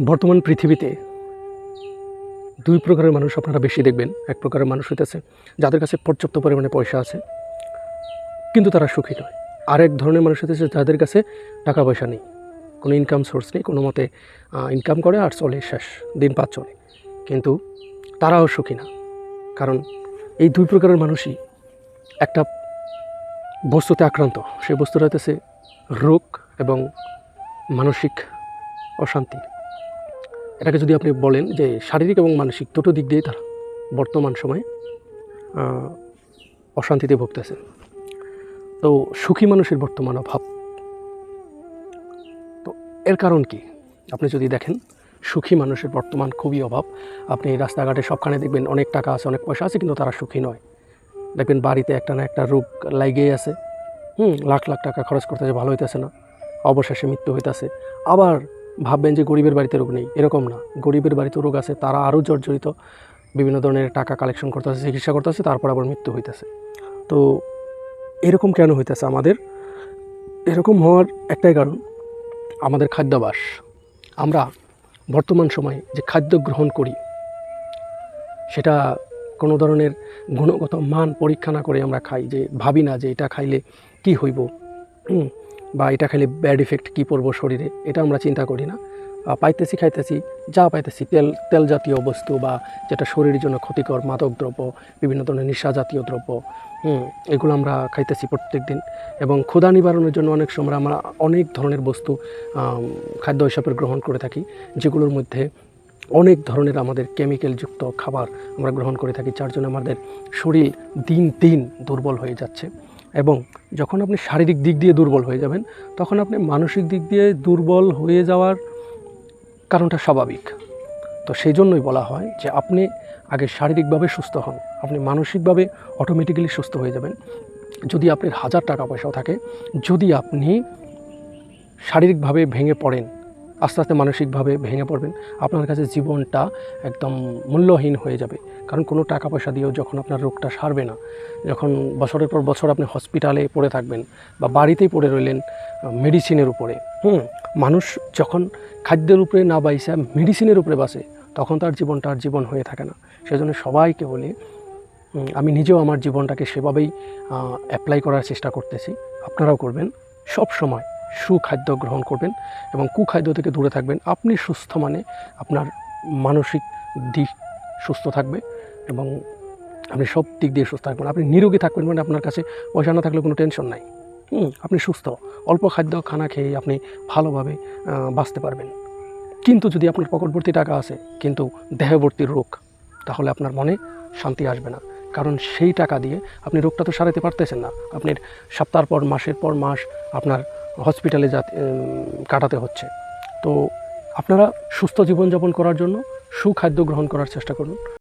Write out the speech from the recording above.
বর্তমান পৃথিবীতে দুই প্রকারের মানুষ আপনারা বেশি দেখবেন। এক প্রকারের মানুষ হইতেছে, যাদের কাছে পর্যাপ্ত পরিমাণে পয়সা আছে, কিন্তু তারা সুখী নয়। আরেক ধরনের মানুষ হইতেছে, যাদের কাছে টাকা পয়সা নেই। কোনো ইনকাম সোর্স নেই, কোনো মতে ইনকাম করে আর চলে শেষ, দিন পাঁচ চলে। কিন্তু তারাও সুখী না। কারণ এই দুই প্রকারের মানুষই একটা বস্তুতে আক্রান্ত। সেই বস্তুটা হইতেছে রোগ এবং মানসিক অশান্তি। এটাকে যদি আপনি বলেন যে শারীরিক এবং মানসিক দুটো দিক দিয়ে তারা বর্তমান সময়ে অশান্তিতে ভুগতেছে। তো সুখী মানুষের বর্তমান অভাব। তো এর কারণ কি? আপনি যদি দেখেন, সুখী মানুষের বর্তমান খুবই অভাব। আপনি রাস্তাঘাটে সবখানে দেখবেন অনেক টাকা আছে, অনেক পয়সা আছে, কিন্তু তারা সুখী নয়। দেখবেন বাড়িতে একটা না একটা রোগ লাগিয়ে আছে। হুম, লাখ লাখ টাকা খরচ করতেছে, ভালো হইতেছে না। অবশেষে মৃত্যু হইতেছে। আবার ভাববেন যে গরিবের বাড়িতে রোগ নেই, এরকম না। গরিবের বাড়িতে রোগ আছে, তারা আরও জর্জরিত বিভিন্ন ধরনের টাকা কালেকশন করতেছে, চিকিৎসা করতেছে, তারপর আবার মৃত্যু হইতেছে। তো এরকম কেন হইতেছে আমাদের? এরকম হওয়ার একটাই কারণ, আমাদের খাদ্যাভাস। আমরা বর্তমান সময়ে যে খাদ্য গ্রহণ করি, সেটা কোনো ধরনের গুণগত মান পরীক্ষা না করে আমরা খাই, যে ভাবি না যে এটা খাইলে কি হইব? বা এটা খাইলে ব্যাড ইফেক্ট কী পড়ব শরীরে, এটা আমরা চিন্তা করি না। পাইতেছি, খাইতেছি, যা পাইতেছি, তেল তেল জাতীয় বস্তু বা যেটা শরীরের জন্য ক্ষতিকর মাদক দ্রব্য, বিভিন্ন ধরনের নেশা জাতীয় দ্রব্য এগুলো আমরা খাইতেছি প্রত্যেক দিন এবং ক্ষুধা নিবারণের জন্য অনেক সময় আমরা অনেক ধরনের বস্তু খাদ্য হিসাবে গ্রহণ করে থাকি, যেগুলোর মধ্যে অনেক ধরনের আমাদের কেমিক্যালযুক্ত খাবার আমরা গ্রহণ করে থাকি, যার জন্য আমাদের শরীর দিন দিন দুর্বল হয়ে যাচ্ছে। এবং যখন আপনি শারীরিক দিক দিয়ে দুর্বল হয়ে যাবেন, তখন আপনি মানসিক দিক দিয়ে দুর্বল হয়ে যাওয়ার কারণটা স্বাভাবিক। তো সেই জন্যই বলা হয় যে আপনি আগে শারীরিকভাবে সুস্থ হন, আপনি মানসিকভাবে অটোমেটিক্যালি সুস্থ হয়ে যাবেন। যদি আপনার হাজার টাকা পয়সাও থাকে, যদি আপনি শারীরিকভাবে ভেঙে পড়েন আস্তে আস্তে মানসিকভাবে ভেঙে পড়বেন। আপনার কাছে জীবনটা একদম মূল্যহীন হয়ে যাবে। কারণ কোনো টাকা পয়সা দিয়েও যখন আপনার রোগটা সারবে না, যখন বছরের পর বছর আপনি হসপিটালে পড়ে থাকবেন বা বাড়িতেই পড়ে রইলেন মেডিসিনের উপরে, হুম, মানুষ যখন খাদ্যের উপরে না বাইসে মেডিসিনের উপরে বাসে, তখন তার জীবনটা আর জীবন হয়ে থাকে না। সেজন্য সবাইকে বলে আমি নিজেও আমার জীবনটাকে সেভাবেই অ্যাপ্লাই করার চেষ্টা করতেছি। আপনারাও করবেন সব সময় সুখাদ্য গ্রহণ করবেন এবং কুখাদ্য থেকে দূরে থাকবেন। আপনি সুস্থ মানে আপনার মানসিক দিক সুস্থ থাকবে এবং আপনি সব দিক দিয়ে সুস্থ থাকবেন। আপনি নিরোগী থাকবেন মানে আপনার কাছে পয়সা না থাকলে কোনো টেনশন নাই। আপনি সুস্থ। অল্প খাদ্য, খানা খেয়ে আপনি ভালোভাবে বাঁচতে পারবেন। কিন্তু যদি আপনার পকেটভর্তি টাকা আছে, কিন্তু দেহবর্তী রোগ, তাহলে আপনার মনে শান্তি আসবে না। কারণ সেই টাকা দিয়ে আপনি রোগটা তো সারাতে পারতেছেন না। আপনার সপ্তাহ পর, মাসের পর, মাস আপনার হসপিটালে কাটাতে হচ্ছে। তো আপনারা সুস্থ জীবনযাপন করার জন্য সুখাদ্য গ্রহণ করার চেষ্টা করুন।